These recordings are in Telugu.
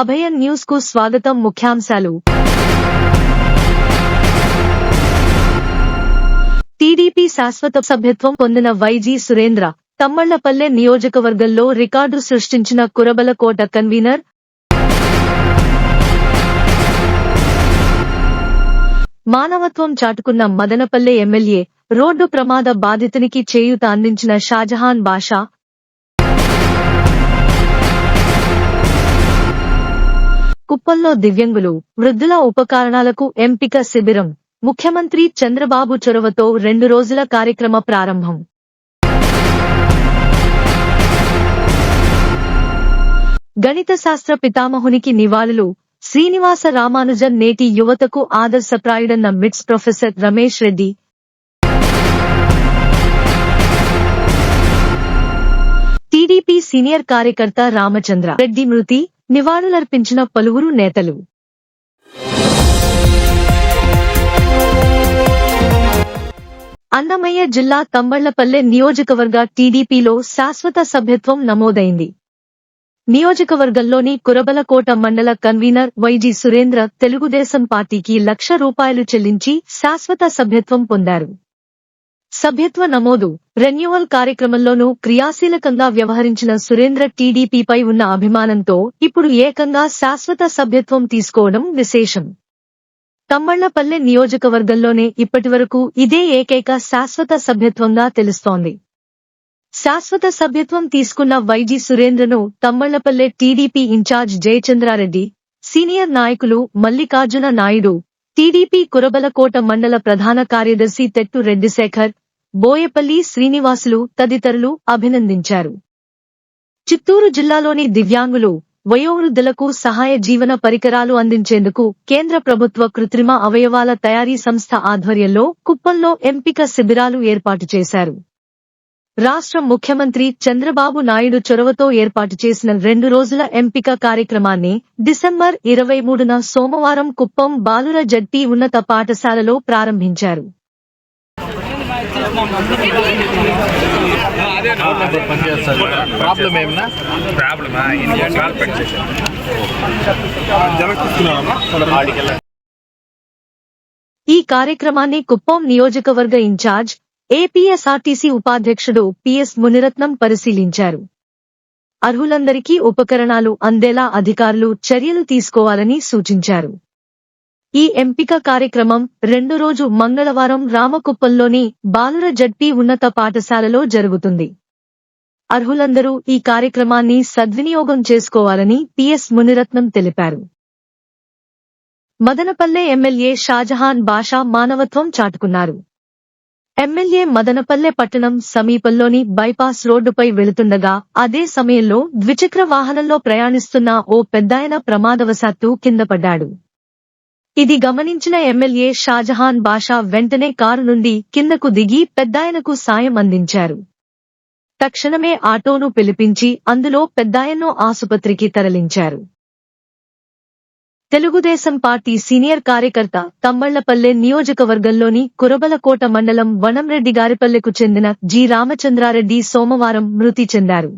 అభయన్ న్యూస్కు స్వాగతం ముఖ్యాంశాలు. టీడీపీ శాశ్వత సభ్యత్వం పొందిన వైజీ సురేంద్ర తమ్మళ్ళపల్లె నియోజకవర్గంలో రికార్డు సృష్టించిన కురబలకోట కన్వీనర్. మానవత్వం చాటుకున్న మదనపల్లె ఎమ్మెల్యే రోడ్డు ప్రమాద బాధితునికి చేయూత అందించిన షాజహాన్ బాషా కుప్పంలో దివ్యంగులు వృద్ధుల ఉపకరణాలకు ఎంపిక శిబిరం. ముఖ్యమంత్రి చంద్రబాబు చొరవతో రెండు రోజుల కార్యక్రమ ప్రారంభం. గణిత శాస్త్ర పితామహునికి నివాళులు. శ్రీనివాస రామానుజన్ నేటి యువతకు ఆదర్శప్రాయుడన్న MITS professor Ramesh Reddy. TDP senior కార్యకర్త రామచంద్ర రెడ్డి మృతి. నివాళులర్పించిన పలువురు నేతలు. అన్నమయ్య జిల్లా తంబళ్ళపల్లె నియోజకవర్గ టీడీపీలో శాశ్వత సభ్యత్వం నమోదైంది. నియోజకవర్గంలోని కురబలకోట మండల కన్వీనర్ వైజీ సురేంద్ర తెలుగుదేశం పార్టీకి లక్ష రూపాయలు చెల్లించి శాశ్వత సభ్యత్వం పొందారు. సభ్యత్వ నమోదు. రెన్యువల్ కార్యక్రమంలోనూ క్రియాశీలకంగా వ్యవహరించిన సురేంద్ర టీడీపీపై ఉన్న అభిమానంతో ఇప్పుడు ఏకంగా శాశ్వత సభ్యత్వం తీసుకోవడం విశేషం. తమ్మళ్ళపల్లె నియోజకవర్గంలోనే ఇప్పటివరకు ఇదే ఏకైక శాశ్వత సభ్యత్వంగా తెలుస్తోంది. శాశ్వత సభ్యత్వం తీసుకున్న YG సురేంద్రను Thammallapalle TDP incharge Jayachandra Reddy senior నాయకులు మల్లికార్జున నాయుడు టీడీపీ కురబలకోట మండల ప్రధాన కార్యదర్శి తెట్టు రెడ్డిశేఖర్ బోయపల్లి శ్రీనివాసులు తదితరులు అభినందించారు. చిత్తూరు జిల్లాలోని దివ్యాంగులు వయోవృద్ధులకు సహాయ జీవన పరికరాలు అందించేందుకు కేంద్ర ప్రభుత్వ కృత్రిమ అవయవాల తయారీ సంస్థ ఆధ్వర్యంలో కుప్పంలో ఎంపిక శిబిరాలు ఏర్పాటు చేశారు. రాష్ట్ర ముఖ్యమంత్రి చంద్రబాబు నాయుడు చొరవతో ఏర్పాటు చేసిన రెండు రోజుల ఎంపిక కార్యక్రమాన్ని డిసెంబర్ ఇరవై మూడున సోమవారం కుప్పం బాలుర జట్టి ఉన్నత పాఠశాలలో ప్రారంభించారు. ప్రాబ్లం ఏమన్నా ప్రాబ్లమా ఇండియా ఈ కార్యక్రమాన్ని కుప్పం నియోజకవర్గ ఇన్ఛార్జ్ ఏపీఎస్ఆర్టీసీ ఉపాధ్యక్షుడు పిఎస్ మునిరత్నం పరిశీలించారు. అర్హులందరికీ ఉపకరణాలు అందేలా అధికారులు చర్యలు తీసుకోవాలని సూచించారు. ఈ ఎంపిక కార్యక్రమం రెండు రోజు మంగళవారం రామకుప్పంలోని బాలుర జడ్పీ ఉన్నత పాఠశాలలో జరుగుతుంది. అర్హులందరూ ఈ కార్యక్రమాన్ని సద్వినియోగం చేసుకోవాలని పిఎస్ మునిరత్నం తెలిపారు. మదనపల్లె ఎమ్మెల్యే షాజహాన్ బాషా మానవత్వం చాటుకున్నారు. ఎమ్మెల్యే మదనపల్లె పట్టణం సమీపంలోని బైపాస్ రోడ్డుపై వెళుతుండగా అదే సమయంలో ద్విచక్ర వాహనంలో ప్రయాణిస్తున్న ఓ పెద్దాయన ప్రమాదవశాత్తు కిందపడ్డాడు ఇది గమనించిన ఎమ్మెల్యే షాజహాన్ బాషా వెంటనే కారు నుండి కిందకు దిగి పెద్దాయనకు సాయం అందించారు. తక్షణమే ఆటోను పిలిపించి అందులో పెద్దాయన్ను ఆసుపత్రికి తరలించారు. తెలుగుదేశం పార్టీ సీనియర్ కార్యకర్త తమ్మళ్ళపల్లె నియోజకవర్గంలోని కురబలకోట మండలం వనంరెడ్డి గారిపల్లెకు చెందిన జి రామచంద్రారెడ్డి సోమవారం మృతి చెందారు.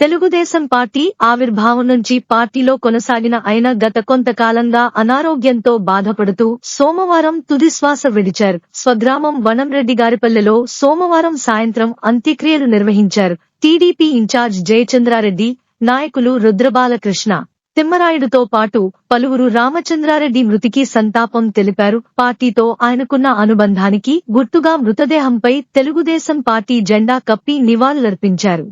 తెలుగుదేశం పార్టీ ఆవిర్భావం నుంచి పార్టీలో కొనసాగిన ఆయన గత కొంతకాలంగా అనారోగ్యంతో బాధపడుతూ సోమవారం తుదిశ్వాస విడిచారు. స్వగ్రామం వనంరెడ్డి గారిపల్లెలో సోమవారం సాయంత్రం అంత్యక్రియలు నిర్వహించారు. టీడీపీ ఇన్ఛార్జ్ జయచంద్రారెడ్డి నాయకులు రుద్రబాలకృష్ణ తిమ్మరాయుడుతో పాటు పలువురు రామచంద్రారెడ్డి మృతికి సంతాపం తెలిపారు. పార్టీతో ఆయనకున్న అనుబంధానికి గుర్తుగా మృతదేహంపై తెలుగుదేశం పార్టీ జెండా కప్పి నివాళులర్పించారు.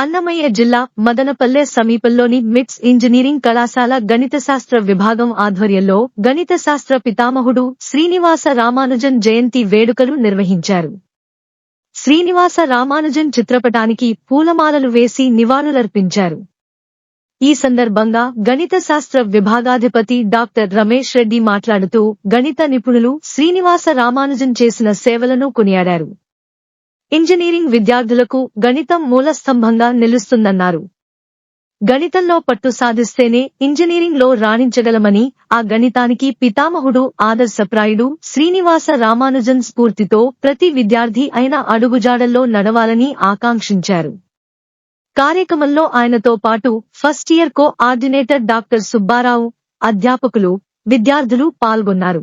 అన్నమయ్య జిల్లా మదనపల్లె సమీపంలోని మిట్స్ ఇంజనీరింగ్ కళాశాల గణిత శాస్త్ర విభాగం ఆధ్వర్యంలో గణిత శాస్త్ర పితామహుడు శ్రీనివాస రామానుజన్ జయంతి వేడుకలు నిర్వహించారు. శ్రీనివాస రామానుజన్ చిత్రపటానికి పూలమాలలు వేసి నివాళులర్పించారు. ఈ సందర్భంగా గణిత శాస్త్ర విభాగాధిపతి డాక్టర్ రమేష్ రెడ్డి మాట్లాడుతూ గణిత నిపుణులు శ్రీనివాస రామానుజన్ చేసిన సేవలను కొనియాడారు. ఇంజనీరింగ్ విద్యార్థులకు గణితం మూలస్తంభంగా నిలుస్తుందన్నారు. గణితంలో పట్టు సాధిస్తేనే ఇంజనీరింగ్లో రాణించగలమని ఆ గణితానికి పితామహుడు ఆదర్శప్రాయుడు శ్రీనివాస రామానుజన్ స్ఫూర్తితో ప్రతి విద్యార్థి అయిన అడుగుజాడల్లో నడవాలని ఆకాంక్షించారు. కార్యక్రమంలో ఆయనతో పాటు first year coordinator doctor Subbarao అధ్యాపకులు విద్యార్థులు పాల్గొన్నారు.